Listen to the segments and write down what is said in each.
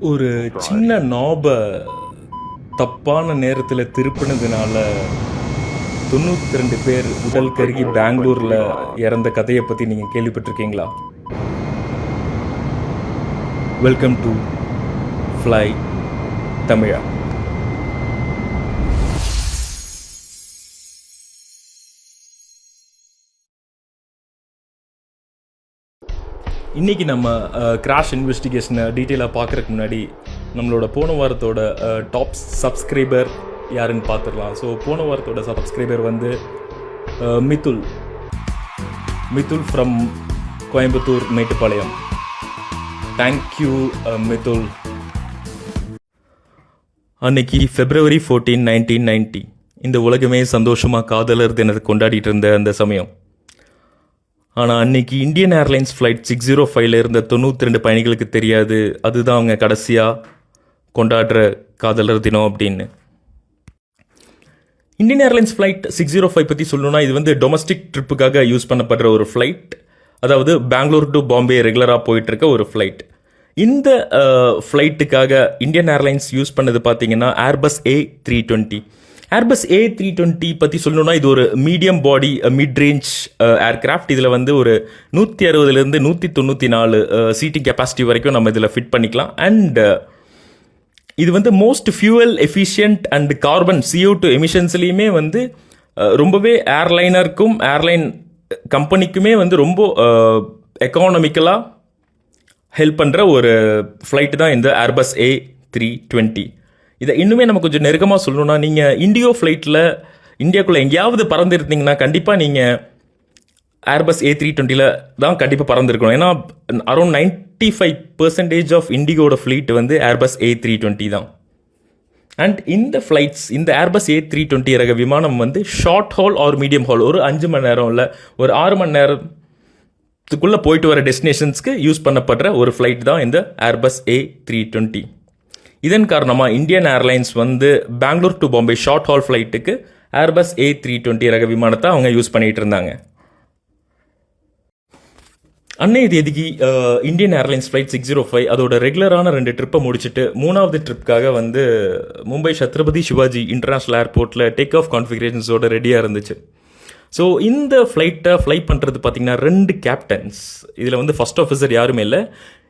ஒரு சின்ன நாப தப்பான நேரத்தில் திருப்பினதுனால தொண்ணூற்றி ரெண்டு பேர் உடல் கருகி பெங்களூரில் இறந்த கதையை பற்றி நீங்கள் கேள்விப்பட்டிருக்கீங்களா? வெல்கம் டு ஃப்ளை தமிழா இன்றைக்கி நம்ம கிராஷ் இன்வெஸ்டிகேஷனை டீட்டெயிலாக பார்க்குறதுக்கு முன்னாடி நம்மளோட போன வாரத்தோட டாப் சப்ஸ்கிரைபர் யாருன்னு பார்த்துடலாம். ஸோ போன வாரத்தோட சப்ஸ்கிரைபர் வந்து Mithul Mithul. Mithul from Coimbatore Mettupalayam. Thank you Mithul. அன்னைக்கு ஃபெப்ரவரி ஃபோர்டீன் நைன்டீன் நைன்ட்டி இந்த உலகமே சந்தோஷமாக காதலர் தினத்தை கொண்டாடிட்டு இருந்த அந்த சமயம். ஆனால் அன்னைக்கு Indian airlines flight six zero ஃபைவ்ல இருந்த தொண்ணூற்றி ரெண்டு பயணிகளுக்கு தெரியாது. அதுதான் அவங்க கடைசியாக கொண்டாடுற காதலர் தினம் அப்படின்னு. Indian airlines flight six zero five பற்றி சொல்லணும்னா இது வந்து டொமஸ்டிக் ட்ரிப்புக்காக யூஸ் பண்ணப்படுற ஒரு ஃப்ளைட் அதாவது பெங்களூர் டு பாம்பே ரெகுலராக போயிட்டுருக்க ஒரு ஃப்ளைட் இந்த ஃப்ளைட்டுக்காக இந்தியன் ஏர்லைன்ஸ் யூஸ் பண்ணது பார்த்தீங்கன்னா Airbus A three twenty Airbus A three twenty பற்றி சொல்லணும்னா இது ஒரு medium body mid range aircraft இதில் வந்து ஒரு நூற்றி அறுபதுலேருந்து நூற்றி தொண்ணூற்றி நாலு uh, சீட்டிங் கெப்பாசிட்டி வரைக்கும் நம்ம இதில் ஃபிட் பண்ணிக்கலாம். அண்ட் uh, இது வந்து most fuel efficient and carbon CO two எமிஷன்ஸ்லேயுமே வந்து uh, ரொம்பவே ஏர்லைனருக்கும் ஏர்லைன் கம்பெனிக்குமே வந்து ரொம்ப எக்கானமிக்கலாக ஹெல்ப் பண்ணுற ஒரு ஃப்ளைட்டு தான் இந்த ஏர்பஸ் ஏ த்ரீ டுவெண்ட்டி இதை இன்னுமே நம்ம கொஞ்சம் நெருக்கமாக சொல்லணும்னா நீங்கள் இண்டியோ ஃப்ளைட்டில் இந்தியாக்குள்ளே எங்கேயாவது பறந்துருந்தீங்கன்னா கண்டிப்பாக நீங்கள் ஏர்பஸ் ஏ த்ரீ டுவெண்ட்டியில் தான் கண்டிப்பாக பறந்துருக்கணும். ஏன்னா around ninety five percentage of இண்டிகோட fleet வந்து ஏர்பஸ் ஏ த்ரீ டுவெண்ட்டி தான். அண்ட் இந்த ஃப்ளைட்ஸ் இந்த ஏர்பஸ் ஏ த்ரீ டுவெண்ட்டி ரக விமானம் வந்து short haul or medium haul ஒரு அஞ்சு மணி நேரம் இல்லை ஒரு ஆறு மணி நேரத்துக்குள்ளே போயிட்டு வர டெஸ்டினேஷன்ஸ்க்கு யூஸ் பண்ணப்படுற ஒரு ஃப்ளைட் தான் இந்த ஏர்பஸ் ஏ த்ரீ டுவெண்ட்டி இதன் காரணமாக இந்தியன் ஏர்லைன்ஸ் வந்து Bangalore to Bombay short haul ஃப்ளைட்டுக்கு ஏர்பஸ் ஏ த்ரீ டுவெண்ட்டி ரக விமானத்தை அவங்க யூஸ் பண்ணிகிட்டு இருந்தாங்க. அன்னைய தேதிக்கு Indian airlines flight six zero five அதோட ரெகுலரான ரெண்டு ட்ரிப்பை முடிச்சுட்டு மூணாவது ட்ரிப்புக்காக வந்து மும்பை சத்ரபதி சிவாஜி இன்டர்நேஷ்னல் ஏர்போர்ட்டில் டேக் ஆஃப் கான்ஃபிகரேஷன்ஸோட ரெடியாக இருந்துச்சு. ஸோ இந்த ஃப்ளைட்டை ஃப்ளை பண்ணுறது பார்த்தீங்கன்னா ரெண்டு கேப்டன்ஸ் இதில் வந்து ஃபர்ஸ்ட் ஆஃபீஸர் யாருமே இல்லை.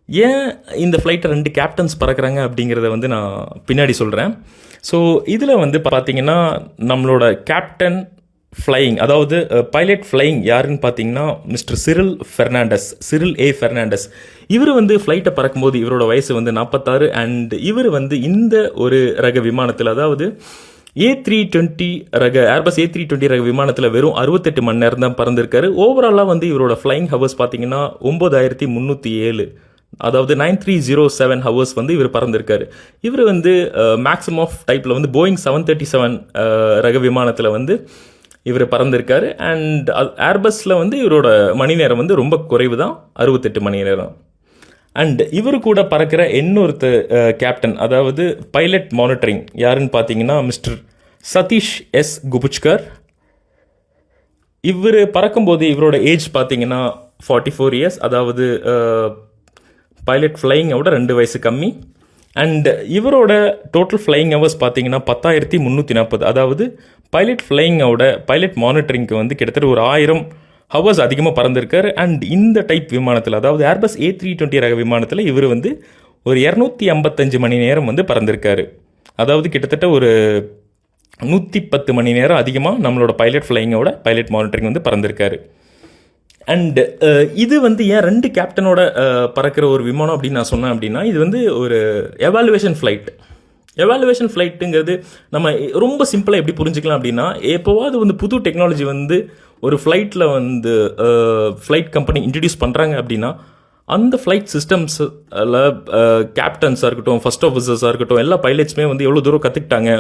ஏன் இந்த ஃப்ளைட்டை ரெண்டு கேப்டன்ஸ் பறக்குறாங்க அப்படிங்கிறத வந்து நான் பின்னாடி சொல்கிறேன் ஸோ இதில் வந்து பார்த்தீங்கன்னா நம்மளோட கேப்டன் ஃப்ளையிங் அதாவது பைலட் ஃப்ளையிங் யாருன்னு பார்த்தீங்கன்னா மிஸ்டர் சிரில் ஃபெர்னாண்டஸ் சிரில் ஏ ஃபெர்னாண்டஸ் இவர் வந்து ஃப்ளைட்டை பறக்கும்போது இவரோட வயசு வந்து நாற்பத்தாறு அண்ட் இவர் வந்து இந்த ஒரு ரக விமானத்தில் அதாவது ஏ த்ரீ டுவெண்ட்டி ரக ஏர்பஸ் ஏ த்ரீ டுவெண்ட்டி ரக விமானத்தில் வெறும் அறுபத்தெட்டு மணி நேரம் தான் பறந்திருக்காரு ஓவராலாக வந்து இவரோட ஃப்ளைங் ஹவர்ஸ் பார்த்தீங்கன்னா ஒம்பதாயிரத்தி முந்நூற்றி ஏழு. அதாவது nine three zero seven hours வந்து இவர் பறந்திருக்காரு. இவர் வந்து மேக்ஸிமம் ஆஃப் டைப்பில் வந்து போயிங் செவன் தேர்ட்டி செவன் ரக விமானத்தில் வந்து இவர் பறந்திருக்காரு. அண்ட் ஏர்பஸில் வந்து இவரோட மணி நேரம் வந்து ரொம்ப குறைவு தான் அறுபத்தெட்டு மணி நேரம். அண்ட் இவர் கூட பறக்கிற இன்னொருத்த கேப்டன் அதாவது பைலட் மானிட்டரிங் யாருன்னு பார்த்தீங்கன்னா மிஸ்டர் சதீஷ் எஸ் குபுச்கர். இவர் பறக்கும்போது இவரோட ஏஜ் பார்த்தீங்கன்னா ஃபார்ட்டி ஃபோர் இயர்ஸ் அதாவது பைலட் ஃப்ளையிங்கோட ரெண்டு வயசு கம்மி. அண்ட் இவரோட டோட்டல் ஃப்ளையிங் ஹவர்ஸ் பார்த்தீங்கன்னா பத்தாயிரத்தி முந்நூற்றி நாற்பது அதாவது பைலட் ஃப்ளையிங்கோட பைலட் மானிட்டரிங்க்கு வந்து கிட்டத்தட்ட ஒரு ஆயிரம் ஹவர்ஸ் அதிகமாக பறந்திருக்காரு. அண்ட் இந்த டைப் விமானத்தில் அதாவது ஏர்பஸ் ஏ த்ரீ டுவெண்ட்டி ரக விமானத்தில் இவர் வந்து ஒரு இரநூத்தி ஐம்பத்தஞ்சு மணி நேரம் வந்து பறந்திருக்காரு. அதாவது கிட்டத்தட்ட ஒரு நூற்றி பத்து மணி நேரம் அதிகமாக நம்மளோட பைலட் ஃப்ளையிங்கோட பைலட் மானிட்டரிங் வந்து பறந்திருக்காரு. அண்ட் uh, இது வந்து ஏன் ரெண்டு கேப்டனோட uh, பறக்கிற ஒரு விமானம் அப்படின்னு நான் சொன்னேன் அப்படின்னா இது வந்து ஒரு எவாலுவேஷன் ஃப்ளைட் எவாலுவேஷன் ஃப்ளைட்டுங்கிறது நம்ம ரொம்ப சிம்பிளாக எப்படி புரிஞ்சுக்கலாம் அப்படின்னா எப்போவாது வந்து புது டெக்னாலஜி வந்து ஒரு ஃப்ளைட்டில் வந்து ஃப்ளைட் கம்பெனி இன்ட்ரடியூஸ் பண்ணுறாங்க அப்படின்னா அந்த ஃப்ளைட் சிஸ்டம்ஸில் கேப்டன்ஸாக இருக்கட்டும் ஃபர்ஸ்ட் ஆஃபீஸர்ஸாக இருக்கட்டும் எல்லா பைலட்ஸுமே வந்து எவ்வளோ தூரம் கற்றுக்கிட்டாங்க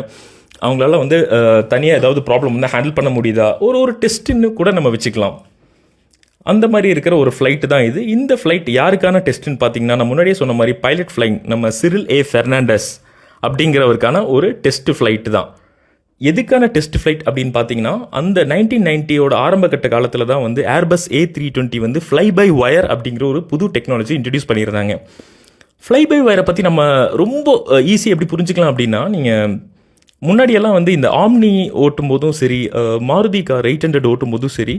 அவங்களால வந்து uh, தனியாக ஏதாவது ப்ராப்ளம் வந்து ஹேண்டில் பண்ண முடியுதா ஒரு ஒரு டெஸ்ட்டுன்னு கூட நம்ம வச்சுக்கலாம். அந்த மாதிரி இருக்கிற ஒரு ஃப்ளைட் தான் இது. இந்த ஃப்ளைட் யாருக்கான டெஸ்ட்னு பார்த்தீங்கன்னா நான் முன்னாடியே சொன்ன மாதிரி பைலட் ஃப்ளைங் நம்ம சிரில் ஏ ஃபெர்னாண்டஸ் அப்படிங்கிறவருக்கான ஒரு டெஸ்ட் ஃப்ளைட் தான். எதுக்கான டெஸ்ட் ஃப்ளைட் அப்படின்னு பார்த்தீங்கன்னா அந்த நைன்டீன் நைன்ட்டியோட ஆரம்பகட்ட காலத்தில் தான் வந்து ஏர்பஸ் ஏ த்ரீ டுவெண்ட்டி வந்து ஃப்ளை பை ஒயர் அப்படிங்கிற ஒரு புது டெக்னாலஜி இன்ட்ரடியூஸ் பண்ணியிருந்தாங்க. ஃப்ளை பை ஒயரை பற்றி நம்ம ரொம்ப ஈஸி எப்படி புரிஞ்சுக்கலாம் அப்படின்னா நீங்கள் முன்னாடியெல்லாம் வந்து இந்த ஆம்னி ஓட்டும் போதும் சரி மாருதி கார் எயிட் ஹண்ட்ரட் ஓட்டும் போதும் சரி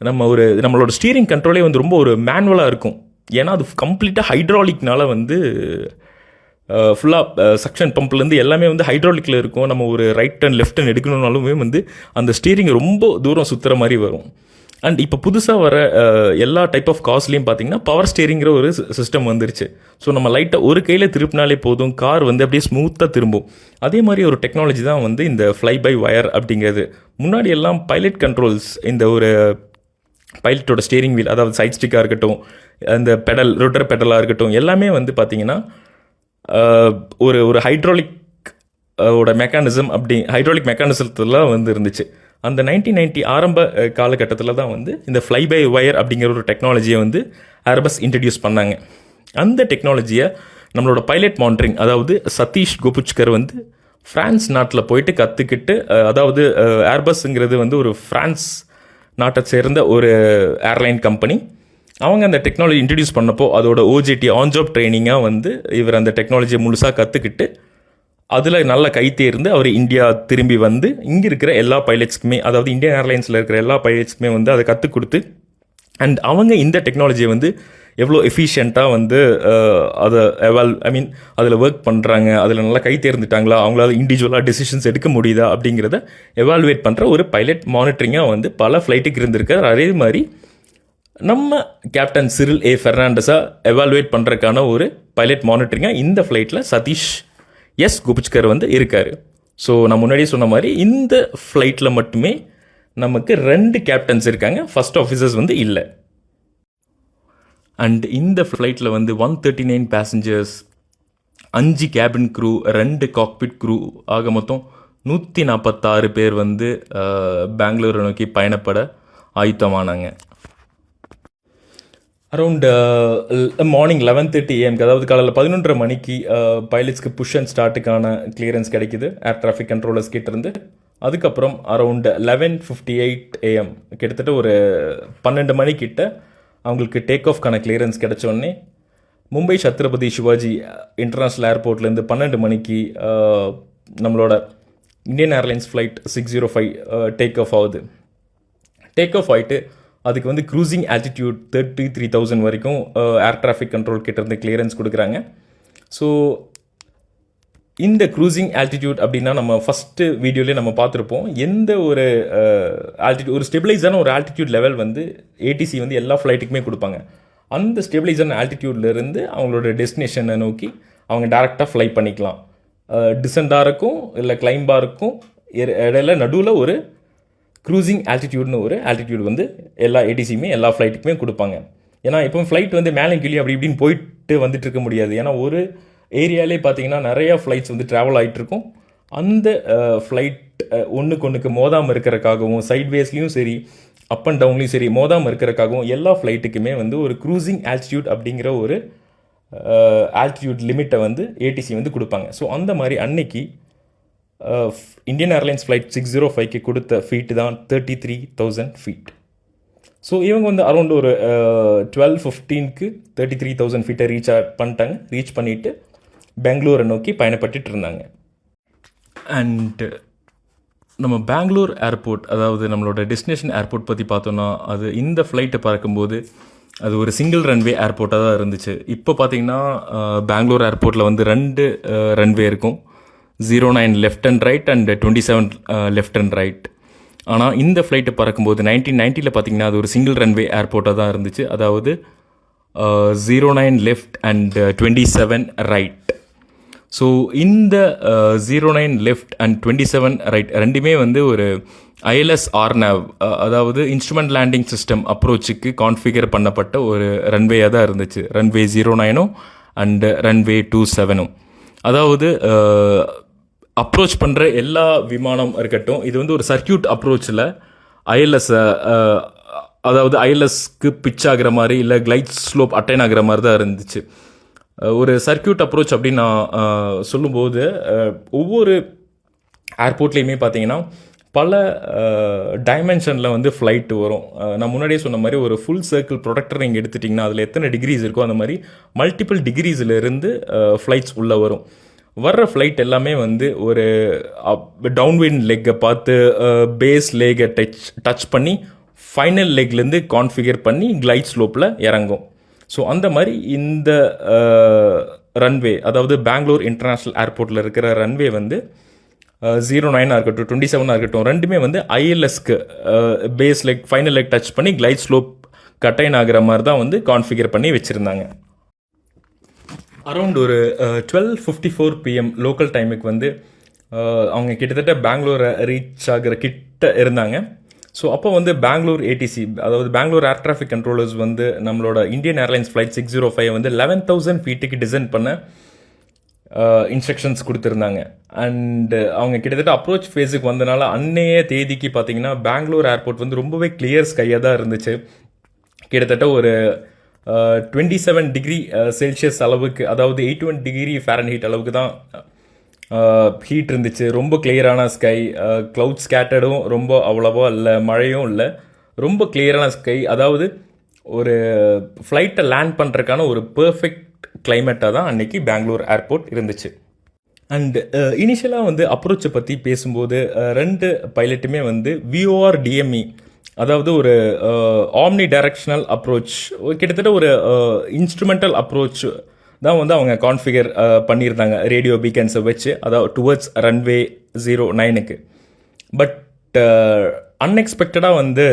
நம்ம ஒரு நம்மளோட ஸ்டீரிங் கண்ட்ரோலே வந்து ரொம்ப ஒரு மேனுவலாக இருக்கும். ஏன்னா அது கம்ப்ளீட்டாக ஹைட்ராலிக்னால வந்து ஃபுல்லாக சக்ஷன் பம்ப்லேருந்து எல்லாமே வந்து ஹைட்ராலிக்கில் இருக்கும். நம்ம ஒரு ரைட் டர்ன் லெஃப்ட் டர்ன் எடுக்கணும்னாலுமே வந்து அந்த ஸ்டீரிங் ரொம்ப தூரம் சுற்றுற மாதிரி வரும். அண்ட் இப்போ புதுசாக வர எல்லா டைப் ஆஃப் காஸ்லேயும் பார்த்தீங்கன்னா பவர் ஸ்டீரிங்கிற ஒரு சிஸ்டம் வந்துருச்சு. ஸோ நம்ம லைட்டாக ஒரு கையில் திருப்பினாலே போதும் கார் வந்து அப்படியே ஸ்மூத்தாக திரும்பும். அதே மாதிரி ஒரு டெக்னாலஜி தான் வந்து இந்த ஃப்ளை பை வயர் அப்படிங்கிறது. முன்னாடி எல்லாம் பைலட் கண்ட்ரோல்ஸ் இந்த ஒரு பைலட்டோட ஸ்டேரிங் வீல் அதாவது சைட் ஸ்டிக்காக இருக்கட்டும் அந்த பெடல் ரொட்டர் பெடலாக இருக்கட்டும் எல்லாமே வந்து பார்த்தீங்கன்னா ஒரு ஒரு ஹைட்ராலிக் ஓட மெக்கானிசம் அப்படி ஹைட்ராலிக் மெக்கானிசத்துலாம் வந்து இருந்துச்சு. அந்த நைன்டீன் நைன்டி ஆரம்ப காலகட்டத்தில் தான் வந்து இந்த ஃப்ளை பை ஒயர் அப்படிங்கிற ஒரு டெக்னாலஜியை வந்து ஏர்பஸ் இன்ட்ரடியூஸ் பண்ணாங்க. அந்த டெக்னாலஜியை நம்மளோட பைலட் மானிட்டரிங் அதாவது சதீஷ் கோபுச்கர் வந்து ஃப்ரான்ஸ் நாட்டில் போயிட்டு கற்றுக்கிட்டு அதாவது ஏர்பஸ்ங்கிறது வந்து ஒரு ஃப்ரான்ஸ் நாட்டை சேர்ந்த ஒரு ஏர்லைன் கம்பெனி அவங்க அந்த டெக்னாலஜி இன்ட்ரடியூஸ் பண்ணப்போ அதோட ஓஜிடி ஆன் ஜாப் ட்ரைனிங்காக வந்து இவர் அந்த டெக்னாலஜியை முழுசாக கற்றுக்கிட்டு அதில் நல்ல கை தேர்ந்து அவர் இந்தியா திரும்பி வந்து இங்கே இருக்கிற எல்லா பைலட்ஸ்க்குமே அதாவது இந்தியன் ஏர்லைன்ஸில் இருக்கிற எல்லா பைலட்ஸ்க்குமே வந்து அதை கற்றுக் கொடுத்து அண்ட் அவங்க இந்த டெக்னாலஜியை வந்து எவ்வளோ எஃபிஷியண்ட்டாக வந்து அதை எவால் ஐ மீன் அதில் ஒர்க் பண்ணுறாங்க அதில் நல்லா கை தேர்ந்துட்டாங்களா அவங்களால இண்டிவிஜுவலாக டெசிஷன்ஸ் எடுக்க முடியுதா அப்படிங்கிறத எவால்வேட் பண்ணுற ஒரு பைலட் மானிட்டரிங்காக வந்து பல ஃப்ளைட்டுக்கு இருந்திருக்கார். அதே மாதிரி நம்ம கேப்டன் சிரில் ஏ ஃபெர்னாண்டஸாக எவால்வேட் பண்ணுறதுக்கான ஒரு பைலட் மானிட்டரிங்காக இந்த ஃப்ளைட்டில் சதீஷ் எஸ் குபிச்கர் வந்து இருக்கார். ஸோ நான் முன்னாடியே சொன்ன மாதிரி இந்த ஃப்ளைட்டில் மட்டுமே நமக்கு ரெண்டு கேப்டன்ஸ் இருக்காங்க. ஃபர்ஸ்ட் ஆஃபீஸர்ஸ் வந்து இல்லை. அண்ட் இந்த ஃப்ளைட்டில் வந்து ஒன் தேர்ட்டி நைன் பேசஞ்சர்ஸ் அஞ்சு கேபின் க்ரூ ரெண்டு காக்பிட் க்ரூ ஆக மொத்தம் நூற்றி நாற்பத்தாறு பேர் வந்து பெங்களூரை நோக்கி பயணப்பட ஆயுத்தமானாங்க. அரௌண்ட் மார்னிங் லெவன் தேர்ட்டி ஏஎம்க்கு அதாவது காலையில் பதினொன்றரை மணிக்கு பைலட்ஸ்க்கு புஷ் அண்ட் ஸ்டார்ட்டுக்கான கிளியரன்ஸ் கிடைக்குது ஏர் டிராஃபிக் கண்ட்ரோலர்ஸ் கிட்டேருந்து அதுக்கப்புறம் around eleven fifty eight AM கிட்டத்தட்ட ஒரு பன்னெண்டு மணிக்கிட்ட அவங்களுக்கு டேக் ஆஃப்க்கான கிளியரன்ஸ் கிடச்சோடனே மும்பை சத்ரபதி சிவாஜி இன்டர்நேஷ்னல் ஏர்போர்ட்லேருந்து பன்னெண்டு மணிக்கு நம்மளோட Indian airlines flight six zero five take off ஆகுது. டேக் ஆஃப் ஆகிட்டு அதுக்கு வந்து cruising altitude thirty three thousand வரைக்கும் ஏர் டிராஃபிக் கண்ட்ரோல் கிட்டேருந்து கிளியரன்ஸ் கொடுக்குறாங்க. ஸோ இந்த க்ரூசிங் ஆல்டிடியூட் அப்படின்னா நம்ம ஃபஸ்ட்டு வீடியோலேயே நம்ம பார்த்துருப்போம். எந்த ஒரு ஆல்டிடியூட் ஒரு ஸ்டெபிளைஸான ஒரு ஆல்டிடியூட் லெவல் வந்து ஏடிசி வந்து எல்லா ஃப்ளைட்டுக்குமே கொடுப்பாங்க. அந்த ஸ்டெபிளைஸான ஆல்டிடியூட்லேருந்து அவங்களோட டெஸ்டினேஷனை நோக்கி அவங்க டேரெக்டாக ஃப்ளை பண்ணிக்கலாம். டிசண்டாக இருக்கும் இல்லை கிளைம்பாக இருக்கும். இடையில நடுவில் ஒரு க்ரூசிங் ஆல்டிடியூட்னு ஒரு ஆல்டிடியூட் வந்து எல்லா ஏடிசியுமே எல்லா ஃப்ளைட்டுக்குமே கொடுப்பாங்க. ஏன்னா இப்போ ஃப்ளைட் வந்து மேலே கீழே அப்படி இப்படின்னு போயிட்டு வந்துட்டு இருக்க முடியாது. ஏன்னா ஒரு ஏரியாலே பார்த்தீங்கன்னா நிறையா ஃப்ளைட்ஸ் வந்து ட்ராவல் ஆகிட்டுருக்கும் அந்த ஃப்ளைட் ஒன்றுக்கு ஒன்றுக்கு மோதாமல் இருக்கிறக்காகவும் சைட்வேஸ்லேயும் சரி அப் அண்ட் டவுன்லேயும் சரி மோதாமல் இருக்கிறக்காகவும் எல்லா ஃப்ளைட்டுக்குமே வந்து ஒரு க்ரூசிங் ஆல்டிடியூட் அப்படிங்கிற ஒரு ஆல்டிடியூட் லிமிட்டை வந்து ஏடிசி வந்து கொடுப்பாங்க. ஸோ அந்த மாதிரி அன்னைக்கு Indian airlines flight six zero ஃபைவ்க்கு கொடுத்த ஃபீட்டு தான் thirty three thousand feet so இவங்க வந்து அரௌண்ட் ஒரு டுவெல் ஃபிஃப்டீனுக்கு தேர்ட்டி த்ரீ தௌசண்ட் ஃபீட்டை ரீச் பண்ணிட்டாங்க. ரீச் பண்ணிவிட்டு பெங்களூரை நோக்கி பயணப்பட்டுட்டு இருந்தாங்க அண்டு நம்ம பெங்களூர் ஏர்போர்ட் அதாவது நம்மளோட டெஸ்டினேஷன் ஏர்போர்ட் பற்றி பார்த்தோன்னா அது இந்த ஃப்ளைட்டை பார்க்கும்போது அது ஒரு சிங்கிள் ரன்வே ஏர்போர்ட்டாக தான் இருந்துச்சு. இப்போ பார்த்தீங்கன்னா பெங்களூர் ஏர்போர்ட்டில் வந்து ரெண்டு ரன்வே இருக்கும். Zero nine left and right and twenty seven left and right ஆனால் இந்த ஃப்ளைட்டை பறக்கும்போது நைன்டீன் நைன்ட்டியில் பார்த்தீங்கன்னா அது ஒரு சிங்கிள் ரன்வே ஏர்போர்ட்டாக தான் இருந்துச்சு. அதாவது zero nine left and twenty seven right so இந்த zero nine left and twenty seven right ரெண்டுமே வந்து ஒரு ஐஎல்எஸ் ஆர்னவ் அதாவது இன்ஸ்ட்ருமெண்ட் லேண்டிங் சிஸ்டம் அப்ரோச்சுக்கு கான்ஃபிகர் பண்ணப்பட்ட ஒரு ரன்வேயாக தான் இருந்துச்சு. ரன்வே ஜீரோ நைனும் அண்டு ரன்வே டூ செவனும் அதாவது அப்ரோச் பண்ணுற எல்லா விமானம் இருக்கட்டும் இது வந்து ஒரு சர்க்கியூட் அப்ரோச்சில் ஐஎல்எஸ் அதாவது ஐஎல்எஸ்க்கு பிச் ஆகிற மாதிரி இல்லை கிளைட் ஸ்லோப் அட்டைன் ஆகிற மாதிரி தான் இருந்துச்சு. ஒரு சர்க்கியூட் அப்ரோச் அப்படின்னு நான் சொல்லும்போது ஒவ்வொரு ஏர்போர்ட்லேயுமே பார்த்தீங்கன்னா பல டைமென்ஷனில் வந்து ஃப்ளைட் வரும். நான் முன்னாடியே சொன்ன மாதிரி ஒரு ஃபுல் சர்க்கிள் ப்ரொடக்டர் நீங்கள் எடுத்துட்டிங்கன்னா அதில் எத்தனை டிகிரிஸ் இருக்கோ அந்த மாதிரி மல்டிபிள் டிகிரிஸ்லேருந்து ஃப்ளைட்ஸ் உள்ளே வரும். வர்ற ஃப்ளைட் எல்லாமே வந்து ஒரு டவுன்வின் லெக்கை பார்த்து பேஸ் லேகை டச் டச் பண்ணி ஃபைனல் லெக்லேருந்து கான்ஃபிகர் பண்ணி கிளைட் ஸ்லோப்பில் இறங்கும். ஸோ அந்த மாதிரி இந்த ரன்வே அதாவது பெங்களூர் இன்டர்நேஷ்னல் ஏர்போர்ட்டில் இருக்கிற ரன்வே வந்து ஜீரோ நைனாக இருக்கட்டும் டுவெண்ட்டி செவனாக இருக்கட்டும் ரெண்டுமே வந்து ஐஎல்எஸ்க்கு base leg final leg touch பண்ணி கிளைட் ஸ்லோப் கட்டைன் ஆகிற மாதிரி தான் வந்து கான்ஃபிகர் பண்ணி வச்சுருந்தாங்க. அரௌண்ட் ஒரு twelve fifty four PM local டைமுக்கு வந்து அவங்க கிட்டத்தட்ட பெங்களூரை ரீச் ஆகிற கிட்ட இருந்தாங்க. ஸோ அப்போ வந்து பெங்களூர் ஏடிசி அதாவது பெங்களூர் ஏர் டிராஃபிக் கண்ட்ரோலர்ஸ் வந்து நம்மளோட Indian airlines flight six zero five வந்து லெவன் தௌசண்ட் ஃபீட்டுக்கு டிசைன் பண்ண uh, இன்ஸ்ட்ரக்ஷன்ஸ் கொடுத்துருந்தாங்க. அண்டு uh, அவங்க கிட்டத்தட்ட அப்ரோச் ஃபேஸுக்கு வந்தனால அன்னைய தேதிக்கு பார்த்தீங்கன்னா பெங்களூர் ஏர்போர்ட் வந்து ரொம்பவே கிளியர் ஸ்கையாக தான் இருந்துச்சு. கிட்டத்தட்ட ஒரு டுவெண்ட்டி செவன் டிகிரி செல்சியஸ் அளவுக்கு அதாவது எயிட் ஒன் டிகிரி ஃபேரன்ஹீட் அளவுக்கு தான் ஹீட் இருந்துச்சு. ரொம்ப கிளியரான ஸ்கை க்ளவுட் ஸ்கேட்டர்டும் ரொம்ப அவ்வளோவா இல்லை மழையும் இல்லை. ரொம்ப கிளியரான ஸ்கை அதாவது ஒரு ஃப்ளைட்டை லேண்ட் பண்ணுறதுக்கான ஒரு பெர்ஃபெக்ட் கிளைமேட்டாக தான் அன்றைக்கி பெங்களூர் ஏர்போர்ட் இருந்துச்சு. அண்ட் இனிஷியலாக வந்து அப்ரோச்சை பற்றி பேசும்போது ரெண்டு பைலட்டுமே வந்து விஓஆர் டிஎம்இ அதாவது ஒரு ஆம்னி டைரக்ஷனல் அப்ரோச் கிட்டத்தட்ட ஒரு இன்ஸ்ட்ருமெண்டல் அப்ரோச் தான் வந்து அவங்க கான்ஃபிகர் பண்ணியிருந்தாங்க. ரேடியோ பீக்கன்ஸை வச்சு. அதாவது டுவர்ட்ஸ் ரன்வே ஜீரோ நைனுக்கு பட் அன்எக்ஸ்பெக்டடாக வந்து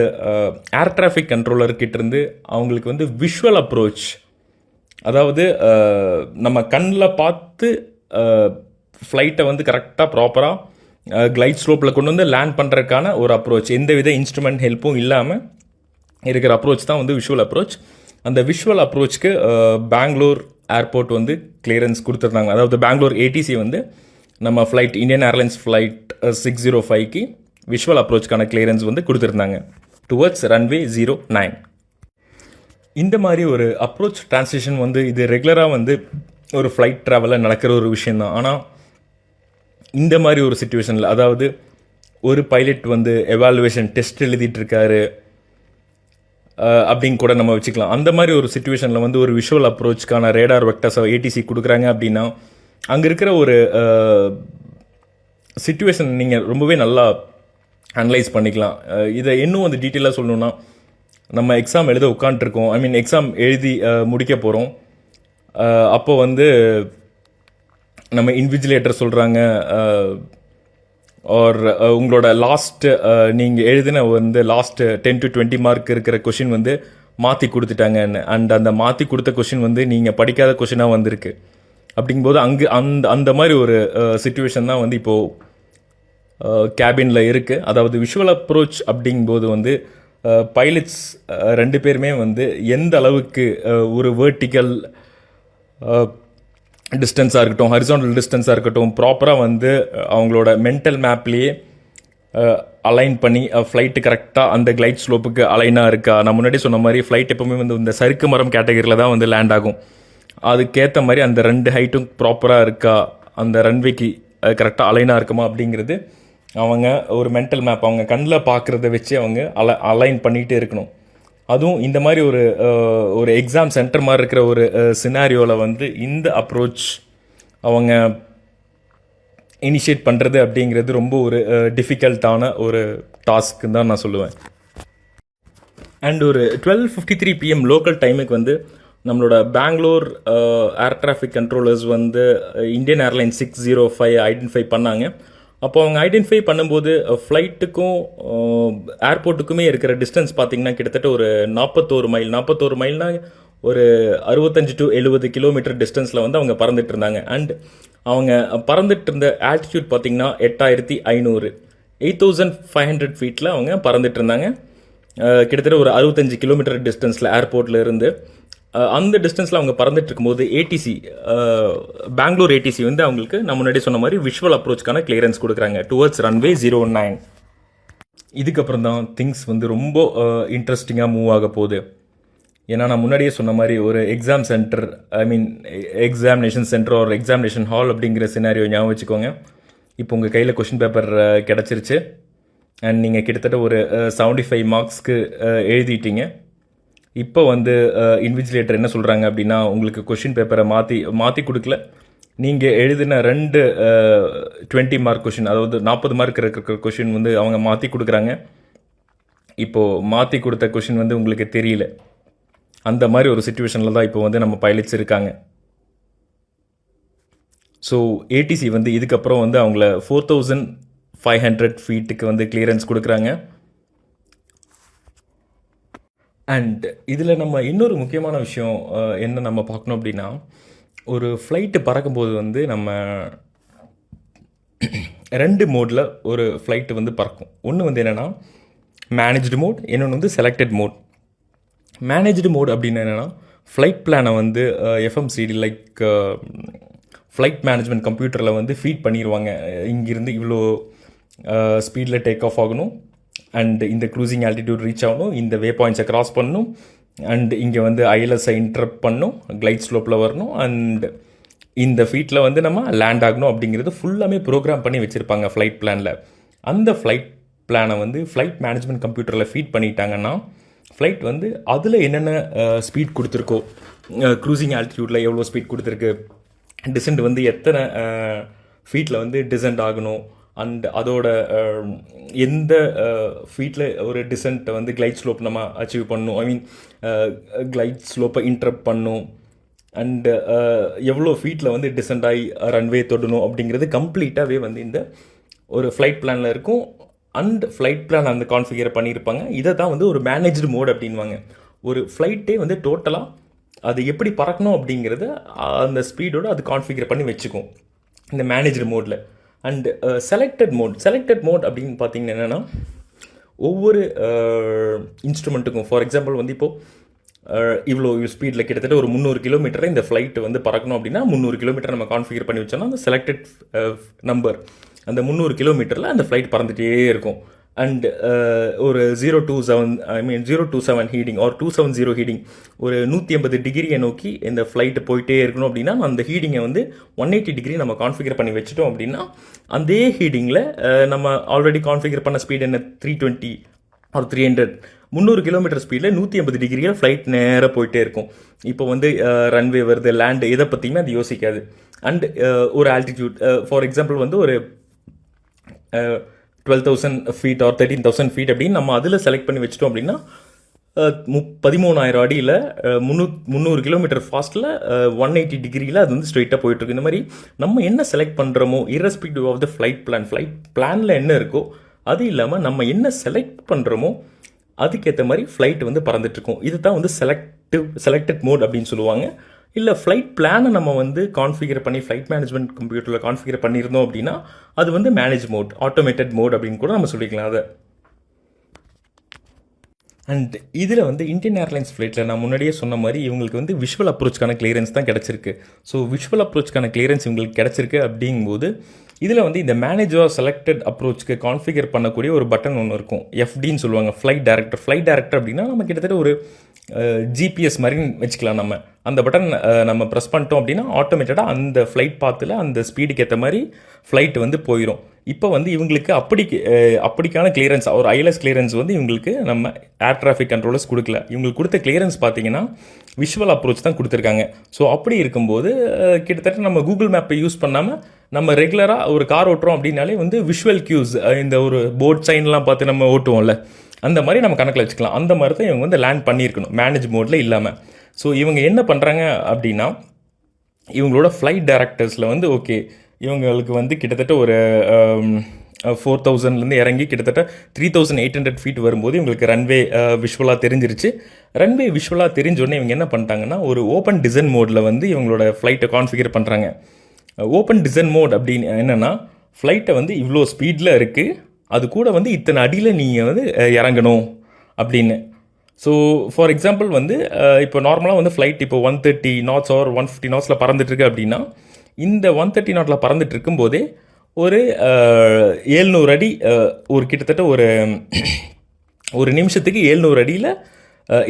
ஏர் டிராஃபிக் கண்ட்ரோலர்கிட்டேருந்து அவங்களுக்கு வந்து விஷுவல் அப்ரோச் அதாவது நம்ம கண்ணில் பார்த்து ஃப்ளைட்டை வந்து கரெக்டாக ப்ராப்பராக கிளைட் ஸ்லோப்பில் கொண்டு வந்து லேண்ட் பண்ணுறதுக்கான ஒரு அப்ரோச் எந்த வித இன்ஸ்ட்ருமெண்ட் ஹெல்ப்பும் இல்லாமல் இருக்கிற அப்ரோச் தான் வந்து விஷுவல் அப்ரோச் அந்த விஷுவல் அப்ரோச்சுக்கு பெங்களூர் ஏர்போர்ட் வந்து கிளியரன்ஸ் கொடுத்துருந்தாங்க. அதாவது பெங்களூர் ஏடிசி வந்து நம்ம flight Indian airlines flight six zero ஃபைவ்க்கு விஷுவல் அப்ரோச்சுக்கான கிளியரன்ஸ் வந்து கொடுத்துருந்தாங்க. டுவர்ட்ஸ் ரன்வே ஜீரோ நைன் இந்த மாதிரி ஒரு அப்ரோச் டிரான்ஸ்லேஷன் வந்து இது ரெகுலராக வந்து ஒரு ஃப்ளைட் ட்ராவலில் நடக்கிற ஒரு விஷயந்தான் ஆனால் இந்த மாதிரி ஒரு சுச்சுவேஷனில் அதாவது ஒரு பைலட் வந்து எவாலுவேஷன் டெஸ்ட் எழுதிட்டு இருக்காரு. அப்படின்னு கூட நம்ம வச்சுக்கலாம். அந்த மாதிரி ஒரு சுச்சுவேஷனில் வந்து ஒரு விஷுவல் அப்ரோச்சுக்கான ரேடார் வெக்டர்ஸை ஏடிசி கொடுக்குறாங்க அப்படின்னா அங்கே இருக்கிற ஒரு சுச்சுவேஷன் நீங்கள் ரொம்பவே நல்லா அனலைஸ் பண்ணிக்கலாம். இதை இன்னும் வந்து டீட்டெயிலாக சொல்லணுன்னா நம்ம எக்ஸாம் எழுத உட்காந்துருக்கோம் ஐ மீன் எக்ஸாம் எழுதி முடிக்க போகிறோம் அப்போ வந்து நம்ம இன்விஜிலேட்டர் சொல்கிறாங்க ஆர் uh, உங்களோட லாஸ்ட் uh, நீங்கள் எழுதின வந்து last ten to twenty mark இருக்கிற கொஷின் வந்து மாற்றி கொடுத்துட்டாங்கன்னு அண்ட் அந்த மாற்றி கொடுத்த கொஷின் வந்து நீங்கள் படிக்காத கொஷினாக வந்திருக்கு. அப்படிங்கும்போது அங்கே அந்த அந்த மாதிரி ஒரு uh, சுச்சுவேஷன் தான் வந்து இப்போது கேபினில் இருக்குது அதாவது விஷுவல் அப்ரோச் அப்படிங்கும்போது வந்து பைலட்ஸ் ரெண்டு பேருமே வந்து எந்த அளவுக்கு ஒரு வேர்ட்டிக்கல் டிஸ்டன்ஸாக இருக்கட்டும் ஹரிசோனல் டிஸ்டன்ஸாக இருக்கட்டும் ப்ராப்பராக வந்து அவங்களோட மென்டல் மேப்லேயே அலைன் பண்ணி ஃப்ளைட்டு கரெக்டாக அந்த கிளைட் ஸ்லோப்புக்கு அலைனாக இருக்கா? நான் முன்னாடி சொன்ன மாதிரி ஃப்ளைட் எப்பவுமே வந்து இந்த சறுக்கு மரம் கேட்டகரியில் தான் வந்து லேண்ட் ஆகும். அதுக்கேற்ற மாதிரி அந்த ரெண்டு ஹைட்டும் ப்ராப்பராக இருக்கா? அந்த ரன்வேக்கு கரெக்டாக அலைனாக இருக்குமா? அப்படிங்கிறது அவங்க ஒரு மென்டல் மேப் அவங்க கண்ணில் பார்க்குறத வச்சு அவங்க அல அலைன் பண்ணிகிட்டே இருக்கணும். அதுவும் இந்த மாதிரி ஒரு ஒரு எக்ஸாம் சென்டர் மாதிரி இருக்கிற ஒரு சினாரியோவில் வந்து இந்த அப்ரோச் அவங்க இனிஷியேட் பண்ணுறது அப்படிங்கிறது ரொம்ப ஒரு டிஃபிகல்ட்டான ஒரு டாஸ்க்குன்னு தான் நான் சொல்லுவேன். அண்ட் ஒரு twelve fifty three PM local டைமுக்கு வந்து நம்மளோட பெங்களூர் ஏர் டிராஃபிக் கண்ட்ரோலர்ஸ் வந்து Indian airline six zero five identify பண்ணாங்க. அப்போ அவங்க ஐடென்டிஃபை பண்ணும்போது ஃப்ளைட்டுக்கும் ஏர்போர்ட்டுக்குமே இருக்கிற டிஸ்டன்ஸ் பார்த்தீங்கன்னா கிட்டத்தட்ட ஒரு நாற்பத்தோரு மைல் நாற்பத்தோரு மைல்னா ஒரு அறுபத்தஞ்சு டு எழுபது கிலோமீட்டர் டிஸ்டன்ஸில் வந்து அவங்க பறந்துட்டு இருந்தாங்க. அண்ட் அவங்க பறந்துட்டு இருந்த ஆல்டிடியூட் பார்த்தீங்கன்னா எட்டாயிரத்தி ஐநூறு. எயிட் தௌசண்ட் ஃபைவ் ஹண்ட்ரட் ஃபீட்டில் அவங்க பறந்துட்டு இருந்தாங்க. கிட்டத்தட்ட ஒரு அறுபத்தஞ்சு கிலோமீட்டர் டிஸ்டன்ஸில் ஏர்போர்ட்டில் இருந்து அந்த டிஸ்டன்ஸில் அவங்க பறந்துட்டு இருக்கும்போது ஏடிசி பெங்களூர் ஏடிசி வந்து அவங்களுக்கு நான் முன்னாடி சொன்ன மாதிரி விஷுவல் அப்ரோச்க்கான கிளியரன்ஸ் கொடுக்குறாங்க. டுவர்ட்ஸ் ரன்வே ஜீரோ நைன் இதுக்கப்புறம் தான் திங்ஸ் வந்து ரொம்ப இன்ட்ரெஸ்டிங்காக மூவ் ஆக போகுது. ஏன்னா நான் முன்னாடியே சொன்ன மாதிரி ஒரு exam centre I mean examination centre ஒரு எக்ஸாமினேஷன் ஹால் அப்படிங்கிற சினாரியோ ஞாபகம் வச்சுக்கோங்க. இப்போ உங்கள் கையில் கொஷின் பேப்பர் கிடச்சிருச்சு. அண்ட் நீங்கள் கிட்டத்தட்ட ஒரு செவன்டி ஃபைவ் மார்க்ஸ்க்கு எழுதிட்டீங்க. இப்போ வந்து இன்விஜிலேட்டர் என்ன சொல்கிறாங்க அப்படின்னா உங்களுக்கு கொஷின் பேப்பரை மாற்றி மாற்றி கொடுக்கல. நீங்கள் எழுதின ரெண்டு டுவெண்ட்டி மார்க் கொஷின் அதாவது நாற்பது மார்க் இருக்கிற கொஷின் வந்து அவங்க மாற்றி கொடுக்குறாங்க. இப்போது மாற்றி கொடுத்த கொஷின் வந்து உங்களுக்கு தெரியல. அந்த மாதிரி ஒரு சுச்சுவேஷனில் தான் இப்போ வந்து நம்ம பைலட்ஸ் இருக்காங்க. ஸோ ஏடிசி வந்து இதுக்கப்புறம் வந்து அவங்கள ஃபோர் தௌசண்ட் ஃபைவ் ஹண்ட்ரட் ஃபீட்டுக்கு வந்து கிளியரன்ஸ் கொடுக்குறாங்க. அண்ட் இதில் நம்ம இன்னொரு முக்கியமான விஷயம் என்ன நம்ம பார்க்கணும் அப்படின்னா ஒரு ஃப்ளைட்டு பறக்கும்போது வந்து நம்ம ரெண்டு மோடில் ஒரு ஃப்ளைட்டு வந்து பறக்கும். ஒன்று வந்து என்னென்னா மேனேஜ்டு மோட் இன்னொன்று வந்து செலக்டட் மோட் மேனேஜ்டு மோட் அப்படின்னு என்னென்னா ஃப்ளைட் பிளானை வந்து எஃப்எம்சிடி லைக் ஃப்ளைட் மேனேஜ்மெண்ட் கம்ப்யூட்டரில் வந்து ஃபீட் பண்ணிடுவாங்க இங்கேருந்து இவ்வளோ ஸ்பீடில் டேக் ஆஃப் ஆகணும். அண்ட் இந்த க்ரூசிங் ஆல்டிடியூட் ரீச் ஆகணும். இந்த வே பாயிண்ட்ஸை கிராஸ் பண்ணணும். அண்ட் இங்கே வந்து ஐஎல்எஸ்ஐ இன்டரப்ட் பண்ணும் கிளைட் ஸ்லோப்பில் வரணும். அண்ட் இந்த ஃபீட்டில் வந்து நம்ம லேண்ட் ஆகணும் அப்படிங்கிறது ஃபுல்லாமே ப்ரோக்ராம் பண்ணி வச்சுருப்பாங்க ஃப்ளைட் பிளானில் அந்த ஃப்ளைட் பிளானை வந்து ஃப்ளைட் மேனேஜ்மெண்ட் கம்ப்யூட்டரில் ஃபீட் பண்ணிட்டாங்கன்னா ஃப்ளைட் வந்து அதில் என்னென்ன ஸ்பீட் கொடுத்துருக்கோ க்ரூசிங் ஆல்டிடியூட்டில் எவ்வளோ ஸ்பீட் கொடுத்துருக்கு டிசென்ட் வந்து எத்தனை ஃபீட்டில் வந்து டிசென்ட் ஆகணும் அண்ட் அதோட um, எந்த uh, ஃபீட்டில் ஒரு டிசென்ட்டை வந்து கிளைட் ஸ்லோப் நம்ம அச்சீவ் பண்ணணும்? ஐ மீன் கிளைட் ஸ்லோப்பை இன்டரப்ட் பண்ணும் அண்டு எவ்வளோ ஃபீட்டில் வந்து டிசென்ட் ஆகி ரன்வே தொடணும் அப்படிங்கிறது கம்ப்ளீட்டாகவே வந்து இந்த ஒரு ஃப்ளைட் பிளானில் இருக்கும். அண்ட் ஃப்ளைட் பிளான் அந்த கான்ஃபிகர் பண்ணியிருப்பாங்க. இதை தான் வந்து ஒரு மேனேஜ்டு மோட் அப்படின்வாங்க ஒரு ஃப்ளைட்டே வந்து டோட்டலாக அது எப்படி பறக்கணும் அப்படிங்கிறத அந்த ஸ்பீடோடு அது கான்ஃபிகர் பண்ணி வச்சுக்கும். இந்த மேனேஜ்டு மோடில் and selected mode selected mode அப்படின்னு பார்த்தீங்கன்னா என்னென்னா ஒவ்வொரு இன்ஸ்ட்ருமெண்ட்டுக்கும் ஃபார் எக்ஸாம்பிள் வந்து இப்போது uh, இவ்வளோ ஸ்பீடில் கிட்டத்தட்ட ஒரு முந்நூறு கிலோமீட்டரை இந்த ஃப்ளைட் வந்து பறக்கணும் அப்படின்னா முந்நூறு கிலோமீட்டர் நம்ம கான்ஃபிகர் பண்ணி வச்சோம்னா அந்த செலக்டட் நம்பர் uh, அந்த முந்நூறு கிலோமீட்டரில் அந்த ஃப்ளைட் பறந்துகிட்டே இருக்கும். அண்ட் uh, ஒரு zero two seven I mean zero two seven heading or two seven zero heading ஒரு நூற்றி ஐம்பது டிகிரியை நோக்கி இந்த ஃப்ளைட்டு போயிட்டே இருக்கணும் அப்படின்னா அந்த ஹீடிங்கை வந்து ஒன் எயிட்டி டிகிரி நம்ம கான்ஃபிகர் பண்ணி வச்சுட்டோம் அப்படின்னா அதே ஹீடிங்கில் uh, நம்ம ஆல்ரெடி கான்ஃபிகர் பண்ண ஸ்பீட் என்ன? த்ரீ டுவெண்ட்டி ஒரு த்ரீ ஹண்ட்ரட் முந்நூறு கிலோமீட்டர் ஸ்பீடில் நூற்றி ஐம்பது டிகிரியில் ஃப்ளைட் நேராக போயிட்டே இருக்கும். இப்போ வந்து uh, ரன்வே வருது லேண்டு இதை பற்றியுமே அது யோசிக்காது. அண்ட் ஒரு ஆல்டிடியூட் ஃபார் எக்ஸாம்பிள் வந்து ஒரு twelve thousand feet or thirteen thousand feet அப்படின்னு நம்ம அதில் செலக்ட் பண்ணி வச்சிட்டோம் அப்படின்னா மு பதிமூணாயிரம் அடியில் முந்நூ முந்நூறு கிலோமீட்டர் ஃபாஸ்ட்டில் ஒன் எயிட்டி டிகிரியில் அது வந்து ஸ்ட்ரெயிட்டாக போயிட்டுருக்கு. இந்த மாதிரி நம்ம என்ன செலக்ட் பண்ணுறோமோ irrespective of the flight plan flight பிளானில் என்ன இருக்கோ அது இல்லாமல் நம்ம என்ன செலக்ட் பண்ணுறோமோ அதுக்கேற்ற மாதிரி ஃப்ளைட் வந்து பறந்துகிட்ருக்கும் இது தான் வந்து செலக்டிவ் செலக்டட் மோட் அப்படின்னு சொல்லுவாங்க. இல்லை ஃப்ளைட் பிளானை நம்ம வந்து கான்ஃபிகர் பண்ணி ஃப்ளைட் மேனேஜ்மெண்ட் கம்ப்யூட்டரில் கான்ஃபிகர் பண்ணியிருந்தோம் அப்படின்னா அது வந்து மேனேஜ் மோட் ஆட்டோமேட்டட் மோட் அப்படின்னு கூட நம்ம சொல்லிக்கலாம் அதை. அண்ட் இதில் வந்து இந்தியன் ஏர்லைன்ஸ் ஃப்ளைட்டில் நான் முன்னாடியே சொன்ன மாதிரி இவங்களுக்கு வந்து விஷுவல் அப்ரோச்க்கான கிளியரன்ஸ் தான் கிடச்சிருக்கு. ஸோ விஷுவல் அப்ரோச்க்கான கிளியரன்ஸ் இவங்களுக்கு கிடச்சிருக்கு அப்படிங்கும்போது இதில் வந்து இந்த மேனேஜர் செலக்டட் அப்ரோச்சுக்கு கான்ஃபிகர் பண்ணக்கூடிய ஒரு பட்டன் ஒன்று இருக்கும். எஃப்டின்னு சொல்லுவாங்க ஃப்ளைட் டேரக்டர் ஃப்ளைட் டேரக்டர் அப்படின்னா நம்ம கிட்டத்தட்ட ஒரு ஜிபிஎஸ் மாதிரி வச்சுக்கலாம் நம்ம. அந்த பட்டன் நம்ம ப்ரெஸ் பண்ணிட்டோம் அப்படின்னா ஆட்டோமேட்டடாக அந்த ஃப்ளைட் பாத்தில் அந்த ஸ்பீடுக்கு ஏற்ற மாதிரி ஃப்ளைட் வந்து போயிடும் இப்போ வந்து இவங்களுக்கு அப்படி அப்படிக்கான கிளியரன்ஸ் ஒரு ஐஎல்எஸ் கிளியரன்ஸ் வந்து இவங்களுக்கு நம்ம ஏர் டிராஃபிக் கண்ட்ரோலர்ஸ் கொடுக்கல. இவங்களுக்கு கொடுத்த கிளியரன்ஸ் பார்த்தீங்கன்னா விஷுவல் அப்ரோச் தான் கொடுத்துருக்காங்க. ஸோ அப்படி இருக்கும்போது கிட்டத்தட்ட நம்ம கூகுள் மேப்பை யூஸ் பண்ணாமல் நம்ம ரெகுலராக ஒரு கார் ஓட்டுறோம் அப்படின்னாலே வந்து விஷுவல் கியூஸ் இந்த ஒரு போர்ட் சைன்லாம் பார்த்து நம்ம ஓட்டுவோம்ல. அந்த மாதிரி நம்ம கணக்கில் வச்சுக்கலாம். அந்த மாதிரி தான் இவங்க வந்து லேண்ட் பண்ணியிருக்கணும். மேனேஜ் மோடில் இல்லாமல் ஸோ இவங்க என்ன பண்ணுறாங்க அப்படின்னா இவங்களோட ஃப்ளைட் டைரக்டர்ஸில் வந்து ஓகே இவங்களுக்கு வந்து கிட்டத்தட்ட ஒரு um, uh, ஃபோர் தௌசண்ட்லேருந்து இறங்கி கிட்டத்தட்ட three thousand eight hundred feet வரும்போது இவங்களுக்கு ரன்வே விஷுவலாக uh, தெரிஞ்சிருச்சு. ரன்வே விஷுவலாக தெரிஞ்சோடனே இவங்க என்ன பண்ணிட்டாங்கன்னா ஒரு ஓப்பன் டிசைன் மோடில் வந்து இவங்களோட ஃப்ளைட்டை கான்ஃபிகர் பண்ணுறாங்க ஓப்பன் டிசைன் மோட் அப்படின்னு என்னென்னா ஃப்ளைட்டை வந்து இவ்வளோ ஸ்பீடில் இருக்குது அது கூட வந்து இத்தனை அடியில் நீங்கள் வந்து இறங்கணும் அப்படின்னு. ஸோ ஃபார் எக்ஸாம்பிள் வந்து இப்போ நார்மலாக வந்து ஃப்ளைட் இப்போ one thirty knots or one fifty நாட்ஸில் பறந்துட்டுருக்கு அப்படின்னா இந்த ஒன் தேர்ட்டி நாட்டில் பறந்துட்டு இருக்கும்போதே ஒரு ஏழ்நூறு அடி ஒரு கிட்டத்தட்ட ஒரு ஒரு நிமிஷத்துக்கு ஏழ்நூறு அடியில்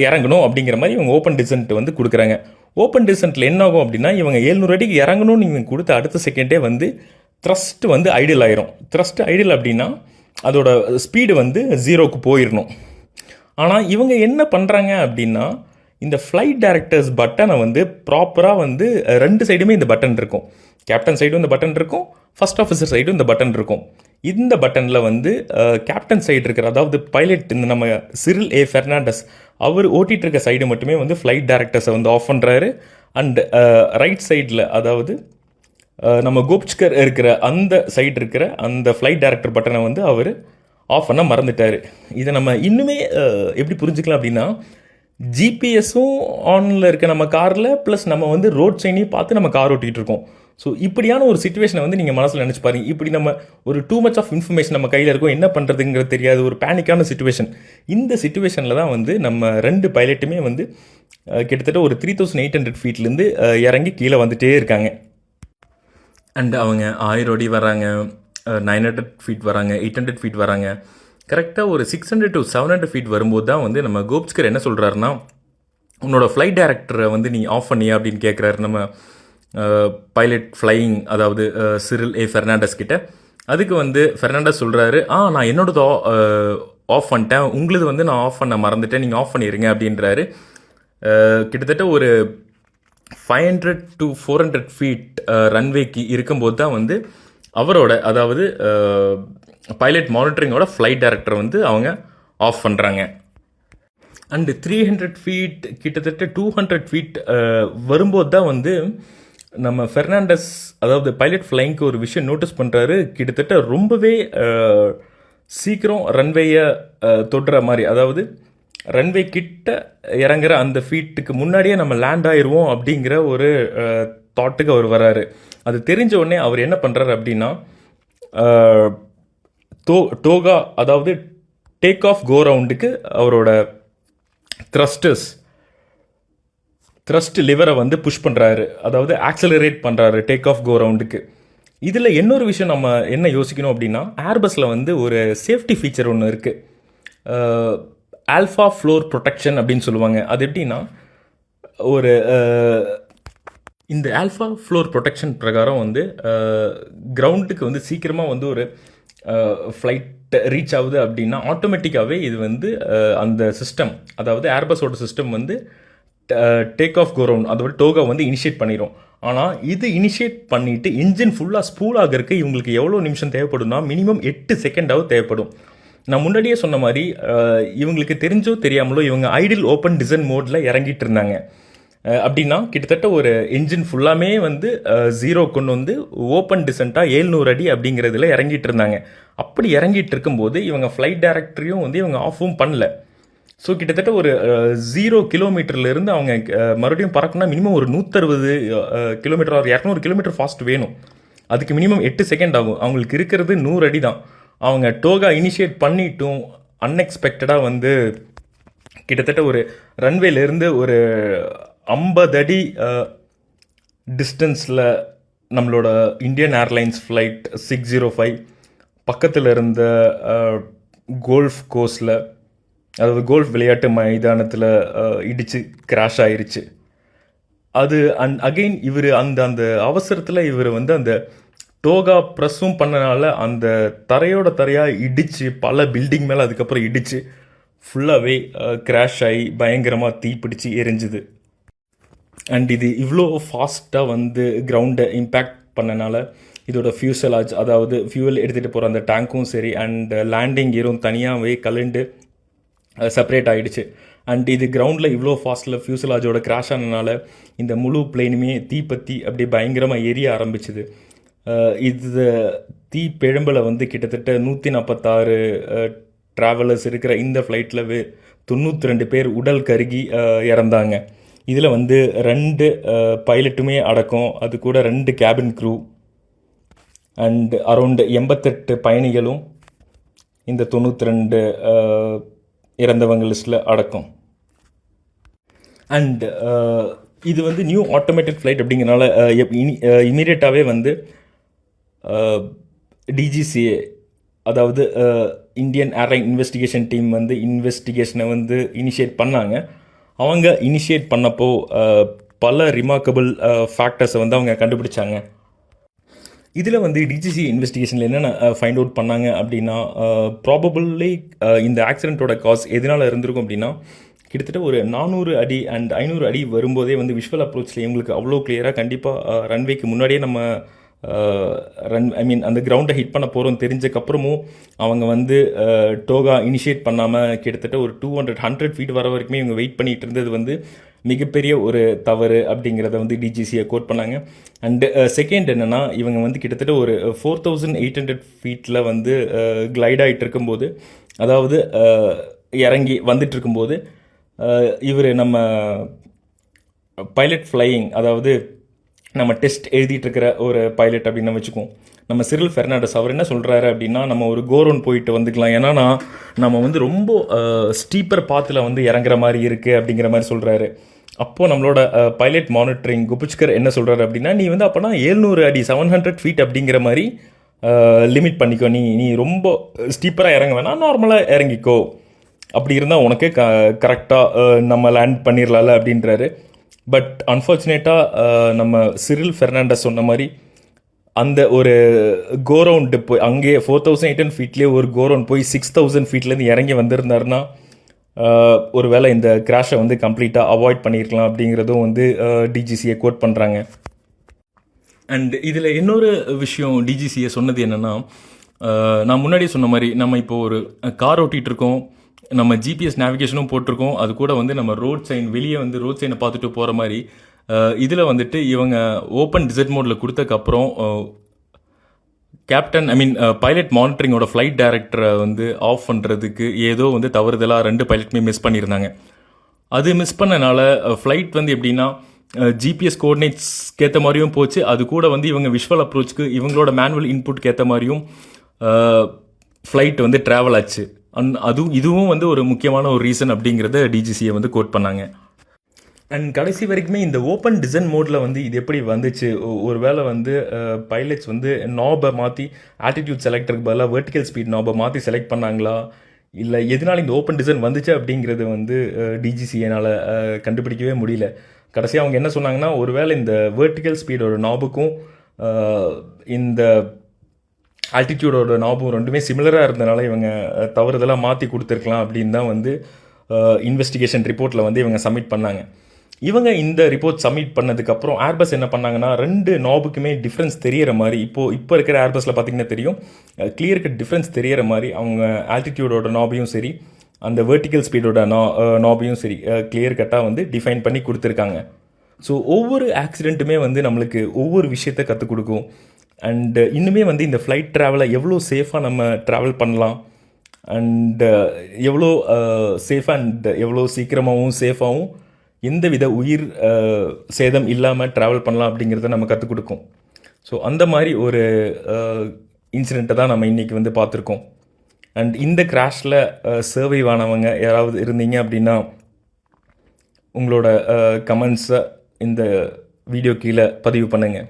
இறங்கணும் அப்படிங்கிற மாதிரி இவங்க ஓப்பன் டிசன்ட் வந்து கொடுக்குறாங்க. ஓப்பன் டிசன்ட்டில் என்ன ஆகும் அப்படின்னா இவங்க ஏழ்நூறு அடிக்கு இறங்கணும்னு இவங்க கொடுத்த அடுத்த செகண்டே வந்து த்ரஸ்ட் வந்து ஐடியல் ஆயிரும். த்ரஸ்ட் ஐடியல் அப்படின்னா அதோட ஸ்பீடு வந்து ஜீரோக்கு போயிடணும் ஆனால் இவங்க என்ன பண்ணுறாங்க அப்படின்னா இந்த ஃப்ளைட் டேரக்டர்ஸ் பட்டனை வந்து ப்ராப்பராக வந்து ரெண்டு சைடுமே இந்த பட்டன் இருக்கும். கேப்டன் சைடும் இந்த பட்டன் இருக்கும் ஃபர்ஸ்ட் ஆஃபீஸர் சைடும் இந்த பட்டன் இருக்கும். இந்த பட்டனில் வந்து கேப்டன் சைடு இருக்கிற அதாவது பைலட் இந்த நம்ம சிரில் ஏ ஃபெர்னாண்டஸ் அவர் ஓட்டிகிட்டு இருக்க சைடு மட்டுமே வந்து ஃப்ளைட் டேரக்டர்ஸை வந்து ஆஃப் பண்ணுறாரு அண்ட் ரைட் சைடில் அதாவது நம்ம கோப்ச்கர் இருக்கிற அந்த சைடு இருக்கிற அந்த ஃப்ளைட் டைரக்டர் பட்டனை வந்து அவர் ஆஃப் பண்ண மறந்துட்டார். இதை நம்ம இன்னுமே எப்படி புரிஞ்சுக்கலாம் அப்படின்னா ஜிபிஎஸும் ஆனில் இருக்க நம்ம காரில் ப்ளஸ் நம்ம வந்து ரோட் சைனையும் பார்த்து நம்ம கார் ஓட்டிகிட்டு இருக்கோம். ஸோ இப்படியான ஒரு சுச்சுவேஷனை வந்து நீங்கள் மனசில் நினச்சி பாருங்க. இப்படி நம்ம ஒரு டூ மச் ஆஃப் இன்ஃபர்மேஷன் நம்ம கையில் இருக்கும் என்ன பண்ணுறதுங்கிறது தெரியாது. ஒரு பேனிக்கான சுச்சுவேஷன் இந்த சுச்சுவேஷனில் தான் வந்து நம்ம ரெண்டு பைலட்டுமே வந்து கிட்டத்தட்ட ஒரு த்ரீ தௌசண்ட் எயிட் ஹண்ட்ரட் ஃபீட்லேருந்து இறங்கி கீழே வந்துகிட்டே இருக்காங்க. அண்ட் அவங்க ஆயிரம் அடி வராங்க நைன் ஹண்ட்ரட் ஃபீட் வராங்க எயிட் ஹண்ட்ரட் ஃபீட் வராங்க. கரெக்டாக ஒரு six hundred to seven hundred feet வரும்போது தான் வந்து நம்ம கோப்ஸ்கர் என்ன சொல்கிறாருன்னா உன்னோட ஃப்ளைட் டேரக்டரை வந்து நீ ஆஃப் பண்ணியா? அப்படின்னு கேட்குறாரு நம்ம பைலட் ஃப்ளையிங் அதாவது சிறில் சிரில் ஏ ஃபெர்னாண்டஸ் கிட்ட. அதுக்கு வந்து ஃபெர்னாண்டஸ் சொல்கிறாரு ஆ நான் என்னோடது ஆஃப் பண்ணிட்டேன். உங்களுது வந்து நான் ஆஃப் பண்ண மறந்துட்டேன். நீங்கள் ஆஃப் பண்ணிடுங்க அப்படின்றாரு. கிட்டத்தட்ட ஒரு five hundred to four hundred feet ரன்வேக்கு இருக்கும்போது தான் வந்து அவரோட அதாவது பைலட் மானிட்டரிங்கோட ஃப்ளைட் டைரக்டர் வந்து அவங்க ஆஃப் பண்ணுறாங்க அண்டு த்ரீ ஹண்ட்ரட் ஃபீட் கிட்டத்தட்ட டூ ஹண்ட்ரட் ஃபீட் வரும்போது தான் வந்து நம்ம ஃபெர்னாண்டஸ் அதாவது பைலட் ஃப்ளைங்க்கு ஒரு விஷயம் நோட்டீஸ் பண்ணுறாரு கிட்டத்தட்ட ரொம்பவே uh, சீக்கிரம் ரன்வேயை uh, தொடுற மாதிரி அதாவது ரன்வே கிட்ட இறங்குற அந்த ஃபீட்டுக்கு முன்னாடியே நம்ம லேண்ட் ஆயிடுவோம் அப்படிங்கிற ஒரு தாட்டுக்கு அவர் வராரு. அது தெரிஞ்ச உடனே அவர் என்ன பண்ணுறாரு அப்படின்னா தோ டோ டோகா அதாவது டேக் ஆஃப் கோ ரவுண்டுக்கு அவரோட த்ரஸ்டர்ஸ் த்ரஸ்ட் லிவரை வந்து புஷ் பண்ணுறாரு அதாவது ஆக்சலரேட் பண்ணுறாரு டேக் ஆஃப் கோ ரவுண்டுக்கு இதில் இன்னொரு விஷயம் நம்ம என்ன யோசிக்கணும் அப்படின்னா ஏர்பஸில் வந்து ஒரு சேஃப்டி ஃபீச்சர் ஒன்று இருக்குது ஆல்ஃபா ஃப்ளோர் ப்ரொடெக்ஷன் அப்படின்னு சொல்லுவாங்க. அது எப்படின்னா ஒரு இந்த ஆல்ஃபா ஃப்ளோர் ப்ரொடெக்ஷன் பிரகாரம் வந்து கிரவுண்டுக்கு வந்து சீக்கிரமாக வந்து ஒரு ஃப்ளைட் ரீச் ஆகுது அப்படின்னா ஆட்டோமேட்டிக்காகவே இது வந்து அந்த சிஸ்டம் அதாவது ஏர்பஸோட சிஸ்டம் வந்து டேக் ஆஃப் கோரவுன் அதோட டோகா வந்து இனிஷியேட் பண்ணிடும் ஆனால் இது இனிஷியேட் பண்ணிவிட்டு இன்ஜின் ஃபுல்லாக ஸ்பூல் ஆகிறதுக்கு இவங்களுக்கு எவ்வளோ நிமிஷம் தேவைப்படும்னா மினிமம் எட்டு செகண்டாவது தேவைப்படும். நான் முன்னாடியே சொன்ன மாதிரி இவங்களுக்கு தெரிஞ்சோ தெரியாமலோ இவங்க ஐடில் ஓப்பன் டிசைன் மோடில் இறங்கிட்டு இருந்தாங்க. அப்படின்னா கிட்டத்தட்ட ஒரு என்ஜின் ஃபுல்லாமே வந்து ஜீரோ கொண்டு வந்து ஓப்பன் டிசன்ட்டாக ஏழ்நூறு அடி அப்படிங்கிறதுல இறங்கிட்டு இருந்தாங்க. அப்படி இறங்கிட்டு இருக்கும்போது இவங்க ஃப்ளைட் டைரக்டரையும் வந்து இவங்க ஆஃபும் பண்ணல. ஸோ கிட்டத்தட்ட ஒரு ஜீரோ கிலோமீட்டர்லேருந்து அவங்க மறுபடியும் பறக்கணும்னா மினிமம் ஒரு நூற்றறுபது கிலோமீட்டர் ஆர் இரநூறு கிலோமீட்டர் ஃபாஸ்ட் வேணும். அதுக்கு மினிமம் எட்டு செகண்ட் ஆகும். அவங்களுக்கு இருக்கிறது நூறு அடி தான். அவங்க டோகா இனிஷியேட் பண்ணிட்டும் அன்எக்ஸ்பெக்டடாக வந்து கிட்டத்தட்ட ஒரு ரன்வேலேருந்து ஒரு ஐம்பது அடி டிஸ்டன்ஸில் நம்மளோட Indian airlines flight six zero five பக்கத்தில் இருந்த கோல்ஃப் கோர்ஸில் அதாவது கோல்ஃப் விளையாட்டு மைதானத்தில் இடித்து கிராஷ் ஆயிடுச்சு அது அண்ட் அகைன் இவர் அந்த அந்த அவசரத்தில் இவர் வந்து அந்த டோகா ப்ரெஸ்ஸும் பண்ணனால அந்த தரையோட தரையாக இடித்து பல பில்டிங் மேலே அதுக்கப்புறம் இடித்து ஃபுல்லாகவே கிராஷ் ஆகி பயங்கரமாக தீப்பிடிச்சு எரிஞ்சுது. அண்ட் இது இவ்வளோ ஃபாஸ்ட்டாக வந்து கிரவுண்டை இம்பேக்ட் பண்ணனால இதோட ஃபியூசலாஜ் அதாவது ஃபியூவல் எடுத்துகிட்டு போகிற அந்த டேங்க்கும் சரி அண்ட் லேண்டிங் கியரும் தனியாகவே கலண்டு செப்பரேட் ஆகிடுச்சு அண்ட் இது கிரவுண்டில் இவ்வளோ ஃபாஸ்ட்டில் ஃபியூசலாஜோட கிராஷ் ஆனனால இந்த முழு பிளேனுமே தீப்பத்தி அப்படியே பயங்கரமாக எரிய ஆரம்பிச்சுது. இது தீ பிழம்பில் வந்து கிட்டத்தட்ட நூற்றி நாற்பத்தாறு ட்ராவலர்ஸ் இருக்கிற இந்த ஃப்ளைட்டில் தொண்ணூற்றி ரெண்டு பேர் உடல் கருகி இறந்தாங்க. இதில் வந்து ரெண்டு பைலட்டுமே அடக்கம். அது கூட ரெண்டு கேபின் க்ரூ அண்ட் அரௌண்ட் எண்பத்தெட்டு பயணிகளும் இந்த தொண்ணூற்றி ரெண்டு இறந்தவங்க லிஸ்ட்டில் அடக்கம். அண்ட் இது வந்து நியூ ஆட்டோமேட்டிக் ஃப்ளைட் அப்படிங்கிறனால இமீடியட்டாகவே வந்து டிஜிசிஏ அதாவது இந்தியன் ஏர்லைன் இன்வெஸ்டிகேஷன் டீம் வந்து இன்வெஸ்டிகேஷனை வந்து இனிஷியேட் பண்ணாங்க. அவங்க இனிஷியேட் பண்ணப்போ பல ரிமார்க்கபிள் ஃபேக்டர்ஸை வந்து அவங்க கண்டுபிடிச்சாங்க. இதில் வந்து டிஜிசி இன்வெஸ்டிகேஷனில் என்னென்ன ஃபைண்ட் அவுட் பண்ணாங்க அப்படின்னா ப்ராபபிளி இந்த ஆக்சிடென்ட்டோட காஸ் எதனால் இருந்திருக்கும் அப்படின்னா கிட்டத்தட்ட ஒரு நானூறு அடி அண்ட் ஐநூறு அடி வரும்போதே வந்து விஷுவல் அப்ரோச்சில் இவங்களுக்கு அவ்வளோ கிளியராக கண்டிப்பாக ரன்வேக்கு முன்னாடியே நம்ம ரன் ஐ மீன் அந்த கிரவுண்டை ஹிட் பண்ண போகிறோம் தெரிஞ்சக்கப்புறமும் அவங்க வந்து டோகா இனிஷியேட் பண்ணாமல் கிட்டத்தட்ட ஒரு டூ ஹண்ட்ரட் ஹண்ட்ரட் ஃபீட் வர வரைக்குமே இவங்க வெயிட் பண்ணிட்டு இருந்தது வந்து மிகப்பெரிய ஒரு தவறு அப்படிங்கிறத வந்து டிஜிசியை கோட் பண்ணாங்க. அண்டு செகண்ட் என்னென்னா இவங்க வந்து கிட்டத்தட்ட ஒரு ஃபோர் தௌசண்ட் எயிட் ஹண்ட்ரட் ஃபீட்டில் வந்து கிளைட் ஆகிட்டு இருக்கும்போது அதாவது இறங்கி வந்துட்டு இருக்கும்போது இவர் நம்ம பைலட் ஃப்ளையிங் அதாவது நம்ம டெஸ்ட் எழுதிட்டு இருக்கிற ஒரு பைலட் அப்படின்னு நம்ம வச்சுக்குவோம். நம்ம சிறில் ஃபெர்னாண்டஸ் அவர் என்ன சொல்கிறாரு அப்படின்னா நம்ம ஒரு கோரோன் போயிட்டு வந்துக்கலாம். ஏன்னா நம்ம வந்து ரொம்ப ஸ்டீப்பர் பாத்தில் வந்து இறங்குற மாதிரி இருக்குது அப்படிங்கிற மாதிரி சொல்கிறாரு அப்போது நம்மளோட பைலட் மானிட்டரிங் குபிச்கர் என்ன சொல்கிறாரு அப்படின்னா நீ வந்து அப்போனா ஏழ்நூறு அடி செவன் ஹண்ட்ரட் ஃபீட் அப்படிங்கிற மாதிரி லிமிட் பண்ணிக்கோ. நீ நீ ரொம்ப ஸ்டீப்பராக இறங்க வேணாம் நார்மலாக இறங்கிக்கோ. அப்படி இருந்தால் உனக்கு க கரெக்டாக நம்ம லேண்ட் பண்ணிடலாம்ல அப்படின்றாரு. பட் அன்ஃபார்ச்சுனேட்டாக நம்ம சிரில் ஃபெர்னாண்டஸ் சொன்ன மாதிரி அந்த ஒரு கோரவுண்டு போய் அங்கேயே ஃபோர் தௌசண்ட் எயிட் ஹண்ட்ரட் ஃபீட்லேயே ஒரு கோரவுண்ட் போய் சிக்ஸ் தௌசண்ட் ஃபீட்லேருந்து இறங்கி வந்திருந்தாருன்னா ஒரு வேளை இந்த கிராஷை வந்து கம்ப்ளீட்டாக அவாய்ட் பண்ணியிருக்கலாம் அப்படிங்கிறதும் வந்து டிஜிசியை கோட் பண்ணுறாங்க அண்ட் இதில் இன்னொரு விஷயம் டிஜிசியை சொன்னது என்னென்னா நான் முன்னாடி சொன்ன மாதிரி நம்ம இப்போ ஒரு கார் ஓட்டிகிட்டு இருக்கோம். நம்ம ஜிபிஎஸ் நேவிகேஷனும் போட்டிருக்கோம். அது கூட வந்து நம்ம ரோட் சைன் வெளியே வந்து ரோட் சைனை பார்த்துட்டு போகிற மாதிரி. இதில் வந்துட்டு இவங்க ஓப்பன் டிசர்ட் மோடில் கொடுத்தக்கப்புறம் கேப்டன் ஐ மீன் பைலட் மானிட்டரிங்கோட ஃப்ளைட் டைரக்டரை வந்து ஆஃப் பண்ணுறதுக்கு ஏதோ வந்து தவறுதலாக ரெண்டு பைலட்டுமே மிஸ் பண்ணியிருந்தாங்க. அது மிஸ் பண்ணனால ஃப்ளைட் வந்து எப்படின்னா ஜிபிஎஸ் கோஆர்டினேட்ஸ்க்கு ஏற்ற மாதிரியும் போச்சு. அது கூட வந்து இவங்க விஷுவல் அப்ரோச்சுக்கு இவங்களோட மேனுவல் இன்புட்க்கு ஏற்ற மாதிரியும் ஃப்ளைட் வந்து ட்ராவல் ஆச்சு. அந் அதுவும் இதுவும் வந்து ஒரு முக்கியமான ஒரு ரீசன் அப்படிங்கிறத டிஜிசியை வந்து கோட் பண்ணாங்க. அண்ட் கடைசி வரைக்குமே இந்த ஓப்பன் டிசைன் மோடில் வந்து இது எப்படி வந்துச்சு? ஒரு வேளை வந்து பைலட்ஸ் வந்து நாபை மாற்றி ஆட்டிடியூட் செலக்டருக்கு பதிலாக வெர்டிக்கல் ஸ்பீட் நாபை மாற்றி செலக்ட் பண்ணாங்களா? இல்லை எதனால இந்த ஓப்பன் டிசைன் வந்துச்சு அப்படிங்கிறது வந்து டிஜிசிஎனால் கண்டுபிடிக்கவே முடியல. கடைசியாக அவங்க என்ன சொன்னாங்கன்னா ஒருவேளை இந்த வேர்டிக்கல் ஸ்பீடோட நாபுக்கும் இந்த ஆல்டிடியூடோட நாபும் ரெண்டுமே சிமிலராக இருந்தனால இவங்க தவறுதெல்லாம் தவறுதலாக மாற்றி கொடுத்துருக்கலாம் அப்படின்னு தான் வந்து இன்வெஸ்டிகேஷன் ரிப்போர்ட்டில் வந்து இவங்க சப்மிட் பண்ணாங்க. இவங்க இந்த ரிப்போர்ட் சப்மிட் பண்ணதுக்கப்புறம் ஏர்பஸ் என்ன பண்ணாங்கன்னா ரெண்டு நாபுக்குமே டிஃப்ரென்ஸ் தெரியற மாதிரி இப்போது இப்போ இருக்கிற ஏர்பஸில் பார்த்தீங்கன்னா தெரியும். கிளியர் கட் டிஃப்ரென்ஸ் தெரியற மாதிரி அவங்க ஆல்டிடியூடோட நாபையும் சரி அந்த வெர்டிக்கல் ஸ்பீடோட நா நாபையும் சரி கிளியர் கட்டாக வந்து டிஃபைன் பண்ணி கொடுத்துருக்காங்க. ஸோ ஒவ்வொரு ஆக்சிடெண்ட்டுமே வந்து நம்மளுக்கு ஒவ்வொரு விஷயத்தை கற்றுக் கொடுக்கும். அண்டு uh, இன்னுமே வந்து இந்த ஃப்ளைட் ட்ராவலை எவ்வளோ சேஃபாக நம்ம ட்ராவல் பண்ணலாம். அண்டு uh, எவ்வளோ சேஃப் uh, அண்ட் எவ்வளோ சீக்கிரமாகவும் சேஃபாகவும் எந்த வித உயிர் சேதம் இல்லாமல் ட்ராவல் பண்ணலாம் அப்படிங்கிறத நம்ம கற்றுக் கொடுக்கும். ஸோ அந்த மாதிரி ஒரு இன்சிடெண்ட்டை தான் நம்ம இன்றைக்கி வந்து பார்த்துருக்கோம். அண்ட் இந்த கிராஷில் சர்வைவ் ஆனவங்க யாராவது இருந்தீங்க அப்படின்னா உங்களோட கமெண்ட்ஸை இந்த வீடியோ கீழே பதிவு பண்ணுங்கள்